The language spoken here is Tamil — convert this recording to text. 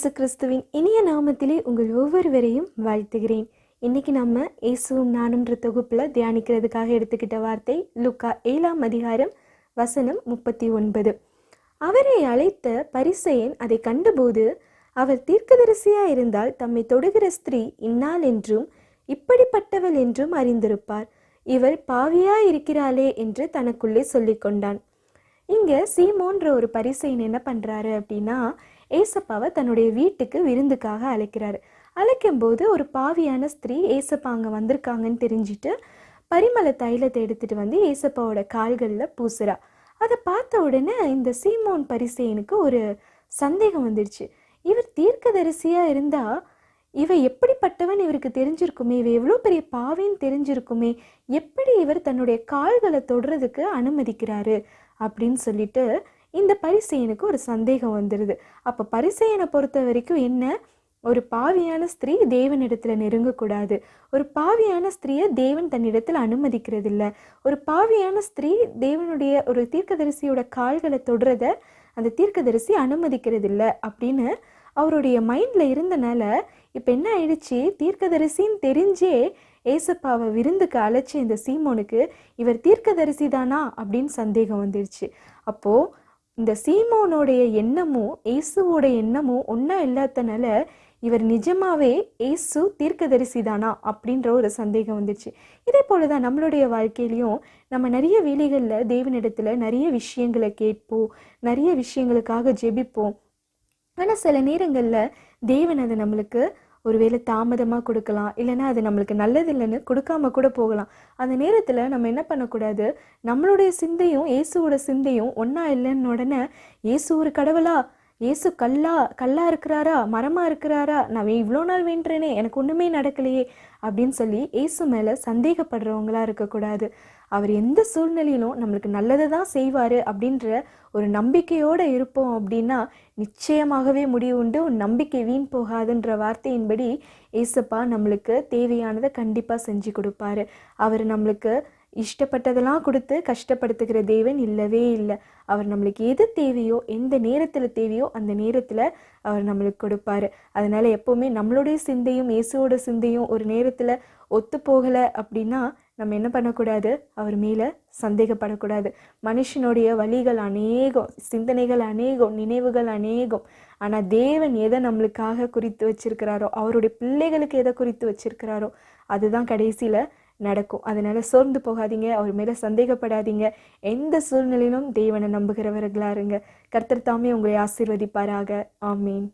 இயேசு கிறிஸ்துவின் இனிய நாமத்திலே உங்கள் ஒவ்வொருவரையும் வாழ்த்துகிறேன். இன்னைக்கு நம்ம இயேசுவும் நானுன்ற தொகுப்பில் தியானிக்கிறதுக்காக எடுத்துக்கிட்ட வார்த்தை லுக்கா ஏழாம் அதிகாரம் வசனம் முப்பத்தி ஒன்பது. அவரை அழைத்த பரிசையன் அதை கண்டபோது அவர் தீர்க்கதரிசியா இருந்தால் தம்மை தொடுகிற ஸ்திரீ இன்னாள் என்றும் இப்படிப்பட்டவள் என்றும் அறிந்திருப்பார். இவள் பாவியா இருக்கிறாளே என்று தனக்குள்ளே சொல்லிக்கொண்டான். இங்க சீமோன்ற ஒரு பரிசையன் என்ன பண்றாரு அப்படின்னா ஏசப்பாவை தன்னுடைய வீட்டுக்கு விருந்துக்காக அழைக்கிறாரு. அழைக்கும்போது ஒரு பாவியான ஸ்திரீ ஏசப்பா அங்கே வந்திருக்காங்கன்னு தெரிஞ்சுட்டு பரிமள தைலத்தை எடுத்துட்டு வந்து ஏசப்பாவோட கால்களில் பூசுறா. அதை பார்த்த உடனே இந்த சீமோன் பரிசேனுக்கு ஒரு சந்தேகம் வந்துடுச்சு. இவர் தீர்க்கதரிசியாக இருந்தால் இவ எப்படிப்பட்டவன் இவருக்கு தெரிஞ்சிருக்குமே இவ எவ்வளோ பெரிய பாவின்னு தெரிஞ்சிருக்குமே எப்படி இவர் தன்னுடைய கால்களை தொடுறதுக்கு அனுமதிக்கிறாரு அப்படின்னு சொல்லிட்டு இந்த பரிசெயனுக்கு ஒரு சந்தேகம் வந்துடுது அப்போ பரிசெயனை பொறுத்த வரைக்கும் என்ன? ஒரு பாவியான ஸ்திரீ தேவனிடத்தில் நெருங்கக்கூடாது ஒரு பாவியான ஸ்திரீயை தேவன் தன்னிடத்தில் அனுமதிக்கிறதில்ல. ஒரு பாவியான ஸ்திரீ தேவனுடைய ஒரு தீர்க்கதரிசியோட கால்களை தொடுறத அந்த தீர்க்கதரிசி அனுமதிக்கிறதில்ல அப்படின்னு அவருடைய மைண்டில் இருந்தனால இப்போ என்ன ஆயிடுச்சு? தீர்க்கதரிசின்னு தெரிஞ்சே ஏசப்பாவை விருந்துக்கு அழைச்ச இந்த சீமோனுக்கு இவர் தீர்க்கதரிசி தானா அப்படின்னு சந்தேகம் வந்துடுச்சு அப்போது இந்த சீமோனுடைய எண்ணமும் இயேசுவோட எண்ணமும் ஒன்றா இல்லாதனால இவர் நிஜமாவே இயேசு தீர்க்கதரிசி தானா அப்படின்ற ஒரு சந்தேகம் வந்துச்சு. இதே போல தான் நம்மளுடைய வாழ்க்கையிலையும் நம்ம நிறைய வேலைகளில் தேவனிடத்துல நிறைய விஷயங்களை கேட்போம் நிறைய விஷயங்களுக்காக ஜெபிப்போம். ஆனால் சில நேரங்களில் தேவன் அதை நம்மளுக்கு ஒருவேளை தாமதமாக கொடுக்கலாம் இல்லைன்னா அது நம்மளுக்கு நல்லது இல்லைன்னு கொடுக்காம கூட போகலாம். அந்த நேரத்தில் நம்ம என்ன பண்ணக்கூடாது? நம்மளுடைய சிந்தையும் இயேசுவோட சிந்தையும் ஒன்றா இல்லைன்னு உடனே இயேசு ஒரு கடவுளா? இயேசு கல்லா கல்லா இருக்கிறாரா? மரமா இருக்கிறாரா? நான் இவ்வளோ நாள் வேண்டுறேனே எனக்கு ஒன்றுமே நடக்கலையே அப்படின்னு சொல்லி இயேசு மேலே சந்தேகப்படுறவங்களா இருக்கக்கூடாது. அவர் எந்த சூழ்நிலையிலும் நம்மளுக்கு நல்லதை தான் செய்வார் அப்படின்ற ஒரு நம்பிக்கையோடு இருப்போம் அப்படின்னா நிச்சயமாகவே முடிவு உண்டு. உன் நம்பிக்கை வீண் போகாதுன்ற வார்த்தையின்படி ஏசப்பா நம்மளுக்கு தேவையானதை கண்டிப்பாக செஞ்சு கொடுப்பாரு. அவர் நம்மளுக்கு இஷ்டப்பட்டதெல்லாம் கொடுத்து கஷ்டப்படுத்துகிற தேவன் இல்லவே இல்லை. அவர் நம்மளுக்கு எது தேவையோ எந்த நேரத்தில் தேவையோ அந்த நேரத்தில் அவர் நம்மளுக்கு கொடுப்பாரு. அதனால எப்போவுமே நம்மளுடைய சிந்தையும் இயேசுவோட சிந்தையும் ஒரு நேரத்தில் ஒத்து போகலை அப்படின்னா நம்ம என்ன பண்ணக்கூடாது? அவர் மேலே சந்தேகப்படக்கூடாது. மனுஷனுடைய வழிகள் அநேகம் சிந்தனைகள் அநேகம் நினைவுகள் அநேகம். ஆனால் தேவன் எதை நம்மளுக்காக குறித்து வச்சிருக்கிறாரோ அவருடைய பிள்ளைகளுக்கு எதை குறித்து வச்சிருக்கிறாரோ அதுதான் கடைசியில் நடக்கும். அதனால் சோர்ந்து போகாதீங்க அவர் மேலே சந்தேகப்படாதீங்க. எந்த சூழ்நிலையிலும் தேவனை நம்புகிறவர்களாக இருங்க. கர்த்தர் தாமே உங்களை ஆசீர்வதிப்பாராக. ஆமீன்.